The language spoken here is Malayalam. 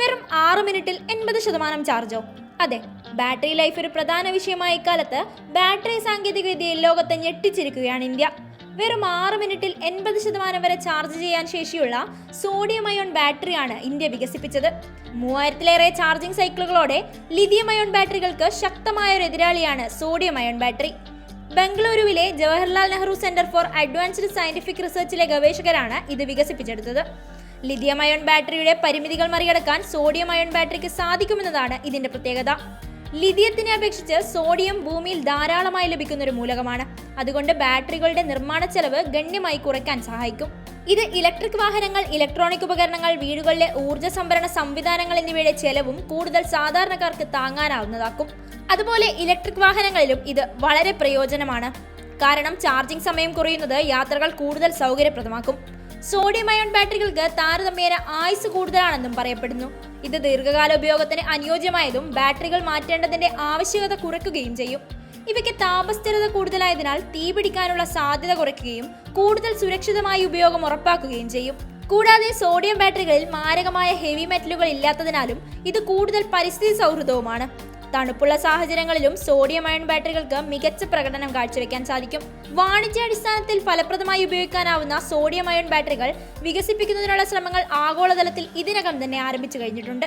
വെറും ആറ് മിനിറ്റിൽ എൺപത് ശതമാനം ചാർജോ? അതെ ബാറ്ററി ലൈഫ് ഒരു പ്രധാന വിഷയമായ ഇക്കാലത്ത് ബാറ്ററി സാങ്കേതികവിദ്യയിൽ ലോകത്തെ ഞെട്ടിച്ചിരിക്കുകയാണ് ഇന്ത്യ. വെറും ആറ് മിനിറ്റിൽ എൺപത് ശതമാനം വരെ ചാർജ് ചെയ്യാൻ ശേഷിയുള്ള സോഡിയം അയോൺ ബാറ്ററിയാണ് ഇന്ത്യ വികസിപ്പിച്ചത്. മൂവായിരത്തിലേറെ ചാർജിംഗ് സൈക്കിളുകളോടെ ലിഥിയം അയോൺ ബാറ്ററികൾക്ക് ശക്തമായ ഒരു എതിരാളിയാണ് സോഡിയം അയോൺ ബാറ്ററി. ബംഗളൂരുവിലെ Jawaharlal Nehru centre for advanced scientific റിസർച്ചിലെ ഗവേഷകരാണ് ഇത് വികസിപ്പിച്ചെടുത്തത്. ലിഥിയം അയോൺ ബാറ്ററിയുടെ പരിമിതികൾ മറികടക്കാൻ സോഡിയം അയോൺ ബാറ്ററിക്ക് സാധിക്കുമെന്നതാണ് ഇതിന്റെ പ്രത്യേകത. ലിഥിയത്തിനെ അപേക്ഷിച്ച് സോഡിയം ഭൂമിയിൽ ധാരാളമായി ലഭിക്കുന്ന ഒരു മൂലകമാണ്. അതുകൊണ്ട് ബാറ്ററികളുടെ നിർമ്മാണ ചെലവ് ഗണ്യമായി കുറയ്ക്കാൻ സഹായിക്കും. ഇത് ഇലക്ട്രിക് വാഹനങ്ങൾ ഇലക്ട്രോണിക് ഉപകരണങ്ങൾ വീടുകളിലെ ഊർജ സംഭരണ സംവിധാനങ്ങൾ എന്നിവയുടെ ചെലവും കൂടുതൽ സാധാരണക്കാർക്ക് താങ്ങാനാവുന്നതാക്കും. അതുപോലെ ഇലക്ട്രിക് വാഹനങ്ങളിലും ഇത് വളരെ പ്രയോജനമാണ്. കാരണം ചാർജിംഗ് സമയം കുറയുന്നത് യാത്രകൾ കൂടുതൽ സൗകര്യപ്രദമാക്കും. സോഡിയം അയോൺ ബാറ്ററികൾക്ക് താരതമ്യേന ആയുസ് കൂടുതലാണെന്നും പറയപ്പെടുന്നു. ഇത് ദീർഘകാല ഉപയോഗത്തിന് അനുയോജ്യമായതും ബാറ്ററികൾ മാറ്റേണ്ടതിന്റെ ആവശ്യകത കുറയ്ക്കുകയും ചെയ്യും. ഇവയ്ക്ക് താപസ്ഥിരത കൂടുതലായതിനാൽ തീപിടിക്കാനുള്ള സാധ്യത കുറയ്ക്കുകയും കൂടുതൽ സുരക്ഷിതമായി ഉപയോഗം ഉറപ്പാക്കുകയും ചെയ്യും. കൂടാതെ സോഡിയം ബാറ്ററികളിൽ മാരകമായ ഹെവി മെറ്റലുകൾ ഇല്ലാത്തതിനാലും ഇത് കൂടുതൽ പരിസ്ഥിതി സൗഹൃദവുമാണ്. തണുപ്പുള്ള സാഹചര്യങ്ങളിലും സോഡിയം അയൺ ബാറ്ററികൾക്ക് മികച്ച പ്രകടനം കാഴ്ചവെക്കാൻ സാധിക്കും. വാണിജ്യാടിസ്ഥാനത്തിൽ ഫലപ്രദമായി ഉപയോഗിക്കാനാവുന്ന സോഡിയം അയൺ ബാറ്ററികൾ വികസിപ്പിക്കുന്നതിനുള്ള ശ്രമങ്ങൾ ആഗോളതലത്തിൽ ഇതിനകം തന്നെ ആരംഭിച്ചു കഴിഞ്ഞിട്ടുണ്ട്.